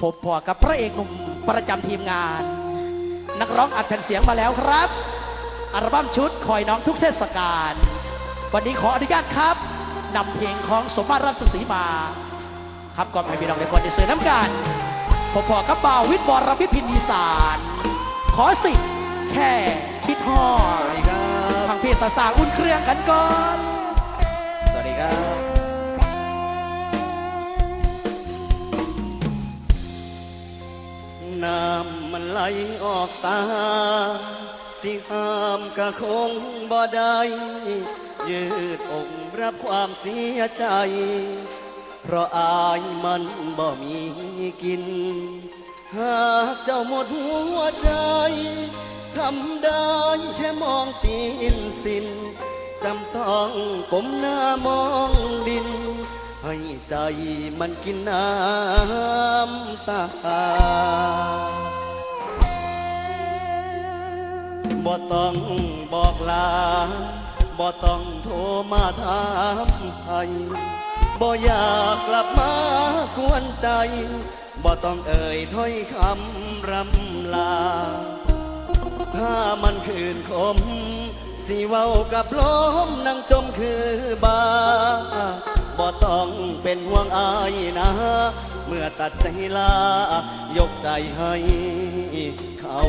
พบพอกับพระเอกหนุ่มประจำทีมงาน นักร้องอัดแผ่นเสียงมาแล้วครับ อัลบั้มชุดคอยน้องทุกเทศกาลวันนี้ขออนุญาตครับนำเพลงของสมมาตรราชสีมา ครับก่อนไปพี่น้องในคนที่ซื้อน้ำกันพบพอกับบ่าววิทย์บอรพิพินอีสาน ขอสิทธิ์แค่คิดฮอดทางพี่สาสาอุ่นเครื่องกันก่อน สวัสดีครับ ออกตา สิห้ามก็คงบ่ได้ ยืดอกรับความเสียใจ เพราะอายมันบ่มีกิน หากเจ้าหมดหัวใจทำได้แค่มองตีนสินจำต้องก้มหน้ามองดิน ให้ใจมันกินน้ำตา บ่ต้องบอกลาบ่ต้องโทรมาถามให้บ่อยากกลับมากวนใจบ่ต้องเอ่ยถ้อยคำรำลา ถ้ามันคืนคม สิเว้ากับลมนั่งจมคือบาบ่ต้องเป็นห่วงอายนะ เมื่อตัดใจลา ยกใจให้เขา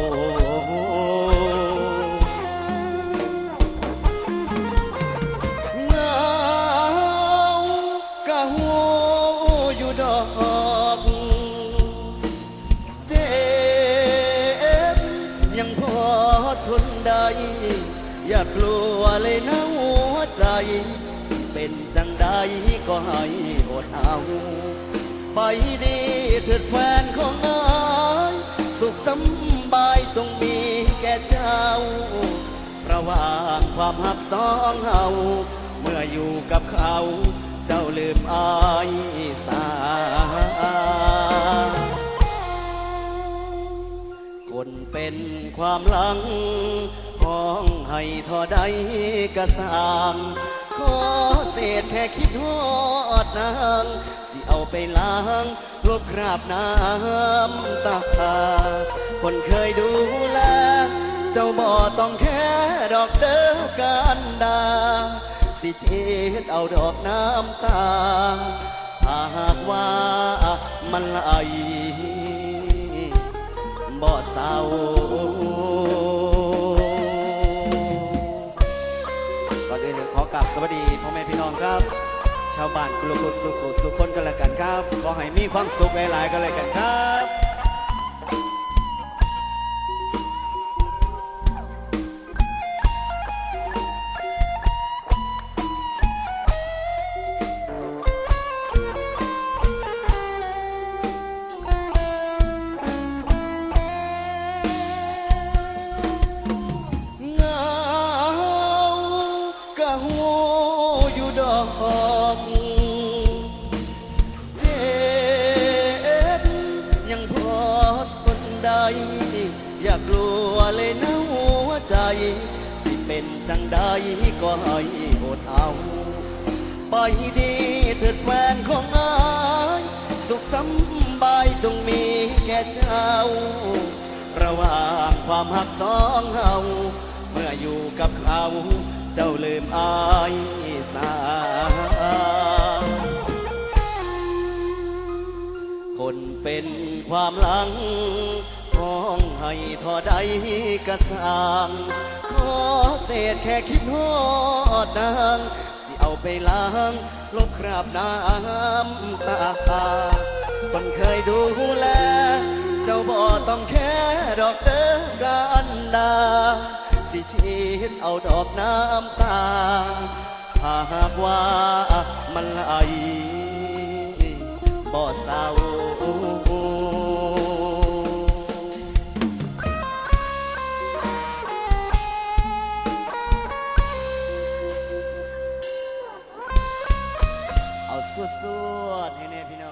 ทนได้อย่ากลัวเลยนะหัวใจ สิเป็นจังใดก็ให้อดเอา ไปดีเถิดแฟนของอายสุขสำบายจงมีแก่เจ้า ระหว่างความหักสองเฮาเมื่ออยู่กับเขา เจ้าลืมอายสา ความหลังห้องให้ทอใดกระสางขอเศษแค่คิดฮอดนางสิเอาไปล้างลบคราบน้ำตาคนเคยดูแล เจ้าบ่ต้องแค่ดอกเด้อการดา สิเช็ดเอาดอกน้ำตาถาหากว่ามันไหลบ่เศร้าาวบ้านกุลกุสุขุสุขคนกันละกันครับขอให้มีความสุขหลายๆกันเลยกันครับ สิเป็นจังใดก็ให้อดเอา ไปดีเถิดแฟนของอาย สุขสำบายจงมีแก่เจ้า ระหว่างความหักสองเฮาเมื่ออยู่กับเขา เจ้าลืมอายสาคนเป็นความหลัง องให้ทอใดกระสางขอเศษแค่คิดฮอดนางสิเอาไปล้างลบคราบน้ำตาคนเคยดูแล เจ้าบ่ต้องแค่ดอกเด้อกันดา สิชีดเอาดอกน้ำตาถ้าหากว่ามันไหลบ่เศร้า สวดๆให้แน่พี่น้อ